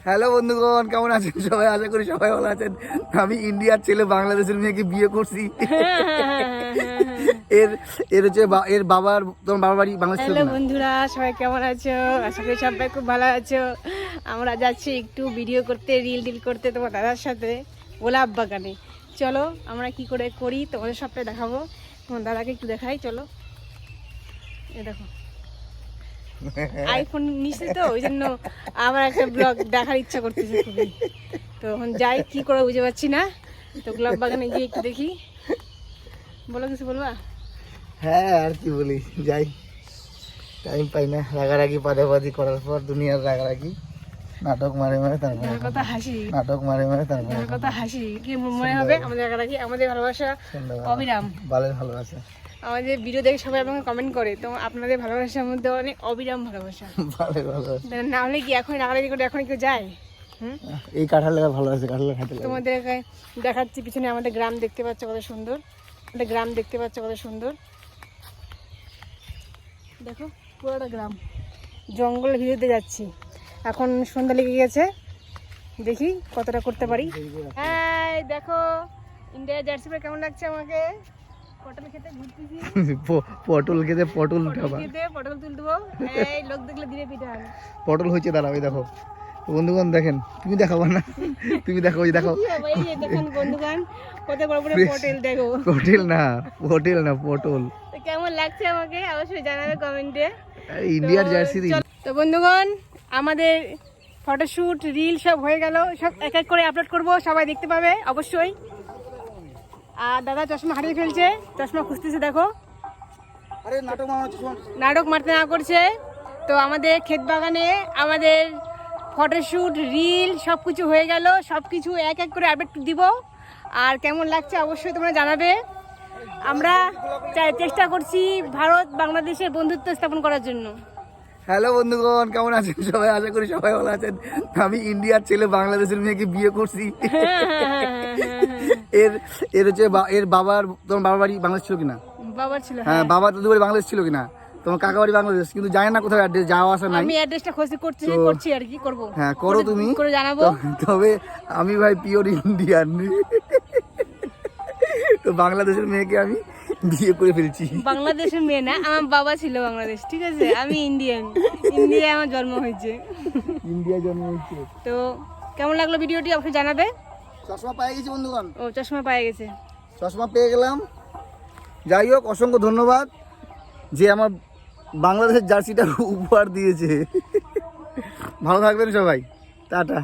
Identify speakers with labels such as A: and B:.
A: Hello বন্ধুগণ কেমন আছেন সবাই? আশা করি সবাই ভালো আছেন। আমি ইন্ডিয়ার ছেলে বাংলাদেশের মেয়েকে বিয়ে করছি? এর এর হচ্ছে এর বাবার তোমার বাবার বাড়ি বাংলাদেশ
B: হ্যালো বন্ধুরা সবাই কেমন আছো? আশা করি সবাই খুব ভালো আছো। আমরা যাচ্ছি একটু ভিডিও করতে রিল টিল করতে তোমার দাদার সাথে গোলাপ বাগানে। চলো আমরা কি করে করি তোমাদের সবটাই দেখাবো। তোমার দাদাকে একটু দেখাই চলো। এ দেখো। আইফোন তো ওই জন্য আমার একটা ব্লগ দেখার ইচ্ছা করতেছে খুবই। তো এখন যাই কি করে বুঝতে পারছি না। তো গোলাপ বাগানে গিয়ে একটু দেখি। বলো কিছু বলবা?
A: হ্যাঁ আর কি বলি যাই। টাইম পাই না রাগারাগি পাদাপাদি করার পর দুনিয়ার রাগারাগি। নাটক মারে মারে তারপরে
B: কথা হাসি।
A: নাটক মারে মারে তারপরে
B: কথা হাসি। কি মনে হবে? আমাদের একাডাকি আমাদের ভালোবাসা। অবিরাম।
A: বালের ভালোবাসা।
B: আমাদের ভিডিও দেখে সবাই আমাকে কমেন্ট করে। তো আপনাদের ভালোবাসার মধ্যে অনেক অবিরাম ভালোবাসা। না হলে কি এখন রাগারাগি করে এখন কেউ যায়?
A: এই কাঁঠাল ভালো আছে কাঁঠাল খাইতে
B: তোমাদের দেখাচ্ছি পিছনে আমাদের গ্রাম দেখতে পাচ্ছ কত সুন্দর। আমাদের গ্রাম দেখতে পাচ্ছ কত সুন্দর। দেখো পুরোটা গ্রাম। জঙ্গলের ভিতরে যাচ্ছি। এখন সন্ধ্যা লেগে গেছে। দেখি কতটা করতে পারি। হ্যাঁ দেখো ইন্ডিয়া জার্সি কেমন লাগছে আমাকে? পটল খেতে ঘুরতেছি।
A: পটল খেতে পটল খাবা
B: খেতে পটল তুল এই লোক দেখলে দিলে পিঠান
A: পটল হয়েছে দাঁড়াও এই দেখো। বন্ধুগণ দেখেন তুমি দেখাবো না? তুমি দেখো ওই দেখো।
B: দেখুন বন্ধুগান কত বড় বড় পটেল দেখো।
A: পটেল না পটেল না পটল।
B: তো কেমন লাগছে আমাকে? অবশ্যই জানাবে কমেন্টে।
A: ইন্ডিয়ার জার্সি দিন
B: তো বন্ধুগণ আমাদের ফটোশ্যুট রিল সব হয়ে গেল। সব এক এক করে আপলোড করব সবাই দেখতে পাবে অবশ্যই। আর দাদা চশমা হারিয়ে ফেলছে চশমা খুঁজতেছে দেখো।
A: নাটক
B: মারতে না করছে। তো আমাদের ক্ষেত বাগানে আমাদের ফটোশ্যুট রিল সব কিছু হয়ে গেল। সব কিছু এক এক করে আপডেট দিব। আর কেমন লাগছে অবশ্যই তোমরা জানাবে। আমরা চা- চেষ্টা করছি ভারত বাংলাদেশের বন্ধুত্ব স্থাপন করার জন্য।
A: হ্যালো বন্ধুগণ কেমন আছেন সবাই? আশা করি সবাই ভালো আছেন। আমি ইন্ডিয়ার ছেলে বাংলাদেশের মেয়েকে বিয়ে করছি। এর এর হচ্ছে এর বাবার তোমার বাবার বাড়ি বাংলাদেশ ছিল কিনা?
B: বাবার ছিল
A: হ্যাঁ বাবা দাদু বাড়ি বাংলাদেশ ছিল কিনা? তোমার কাকা বাড়ি বাংলাদেশ কিন্তু জানি না কোথায় অ্যাড্রেস যাওয়া আসা নাই।
B: আমি অ্যাড্রেসটা খোঁজ করছি করছি আর কি করব।
A: হ্যাঁ করো তুমি।
B: করে জানাব।
A: তবে আমি ভাই পিওর ইন্ডিয়ান তো বাংলাদেশের মেয়েকে আমি বিয়ে করে ফেলছি।
B: বাংলাদেশের মেয়ে না আমার বাবা ছিল বাংলাদেশ ঠিক আছে? আমি ইন্ডিয়ান ইন্ডিয়ায় আমার জন্ম হয়েছে।
A: ইন্ডিয়া জন্ম হয়েছে।
B: তো কেমন লাগল ভিডিওটি অবশ্যই জানাবে।
A: চশমা পায়ে গেছি বন্ধুগণ।
B: ও চশমা পায়ে গেছে।
A: চশমা পেয়ে গেলাম। যাই হোক অসংখ্য ধন্যবাদ যে আমার বাংলাদেশের জার্সিটা উপহার দিয়েছে। ভালো থাকবেন সবাই। টাটা।